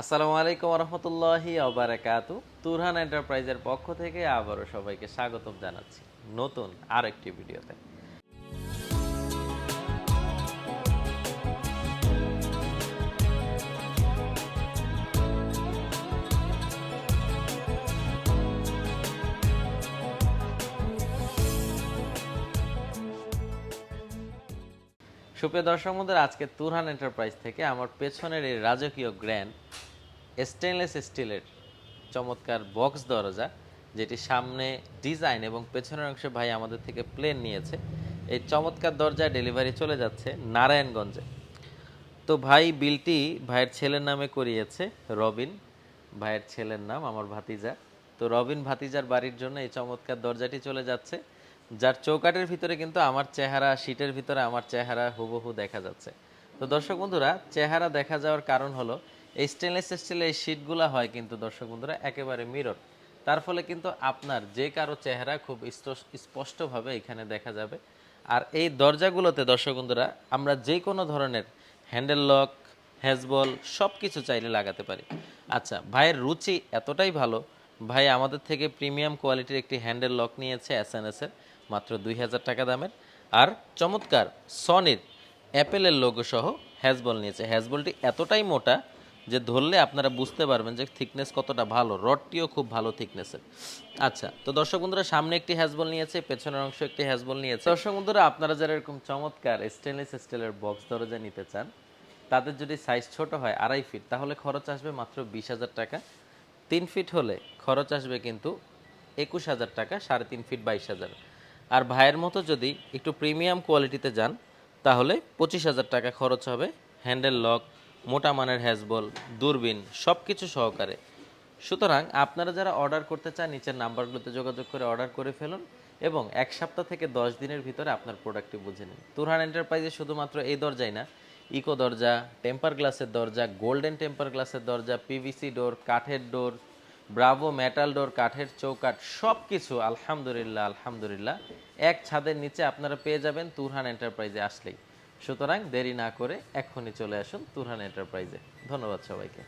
আসসালামু আলাইকুম রহমতুল্লাহি আবারাকাতু তুরহান এন্টারপ্রাইজের পক্ষ থেকে আবারও সবাইকে স্বাগতম জানাচ্ছি নতুন আর একটি ভিডিওতে। সুপ্রিয় দর্শক বন্ধুরা, আজকে তুরহান এন্টারপ্রাইজ থেকে আমার পেছনের এই রাজকীয় গ্র্যান্ড স্টেনলেস স্টিলের চমৎকার বক্স দরজা, যেটি সামনে ডিজাইন এবং পেছনের অংশে ভাই আমাদের থেকে প্লেন নিয়েছে। এই চমৎকার দরজা ডেলিভারি চলে যাচ্ছে নারায়ণগঞ্জে। তো ভাই বিলটি ভাইয়ের ছেলের নামে করিয়েছে রবিন। ভাইয়ের ছেলের নাম আমার ভাতিজা। তো রবিন ভাতিজার বাড়ির জন্য এই চমৎকার দরজাটি চলে যাচ্ছে, যার চৌকাটের ভিতরে কিন্তু আমার চেহারা, শীটের ভিতরে আমার চেহারা হুবহু দেখা যাচ্ছে। তো দর্শক বন্ধুরা, চেহারা দেখা যাওয়ার কারণ হলো এই স্টেনলেস স্টিলের এই শীটগুলো হয় কিন্তু দর্শক বন্ধুরা, একেবারে মিরর তার ফলে কিন্তু আপনার যে কারও চেহারা খুব স্পষ্টভাবে এখানে দেখা যাবে। আর এই দরজাগুলোতে দর্শক বন্ধুরা, আমরা যে কোনো ধরনের হ্যান্ডেল লক হ্যাজবল সব কিছু চাইলে লাগাতে পারি। আচ্ছা ভাইয়ের রুচি এতটাই ভালো, ভাই আমাদের থেকে প্রিমিয়াম কোয়ালিটির একটি হ্যান্ডেল লক নিয়েছে এস এর, মাত্র দুই হাজার টাকা দামের। আর চমৎকার সনির অ্যাপেলের লোগো সহ হ্যাজবল নিয়েছে। হ্যাজবলটি এতটাই মোটা যে ধরলে আপনারা বুঝতে পারবেন যে থিকনেস কতটা ভালো। রডটিও খুব ভালো থিকনেসের আচ্ছা তো দর্শক বন্ধুরা, সামনে একটি হ্যাজবল নিয়েছে, পেছনের অংশ একটি হ্যাজবল নিয়েছে। দর্শক বন্ধুরা, আপনারা যারা এরকম চমৎকার স্টেনলেস স্টিলের বক্স দরজা নিতে চান, তাদের যদি সাইজ ছোট হয় আড়াই ফিট তাহলে খরচ আসবে মাত্র বিশ হাজার টাকা। তিন ফিট হলে খরচ আসবে কিন্তু একুশ হাজার টাকা, সাড়ে তিন ফিট বাইশ হাজার। আর ভাইয়ের মতো যদি একটু প্রিমিয়াম কোয়ালিটিতে যান, তাহলে পঁচিশ হাজার টাকা খরচ হবে। হ্যান্ডেল লক মোটা মানের হ্যাজবল, দূরবীন সব কিছু সহকারে। সুতরাং আপনারা যারা অর্ডার করতে চান, নিচের নাম্বারগুলোতে যোগাযোগ করে অর্ডার করে ফেলুন এবং এক সপ্তাহ থেকে দশ দিনের ভিতরে আপনার প্রোডাক্টটি বুঝে নিন। তুরহান এন্টারপ্রাইজে শুধুমাত্র এই দরজাই না, ইকো দরজা, টেম্পার গ্লাসের দরজা, গোল্ডেন টেম্পার গ্লাসের দরজা, পিভিসি ডোর, কাঠের ডোর, ব্রাভো মেটাল ডোর, কাঠের চৌকাঠ সব কিছু আলহামদুলিল্লাহ আলহামদুলিল্লাহ, এক ছাদের নিচে আপনারা পেয়ে যাবেন তুরহান এন্টারপ্রাইজে আসলেই। সুতরাং দেরি না করে এখনই চলে আসুন তুরহান এন্টারপ্রাইজে। ধন্যবাদ সবাইকে।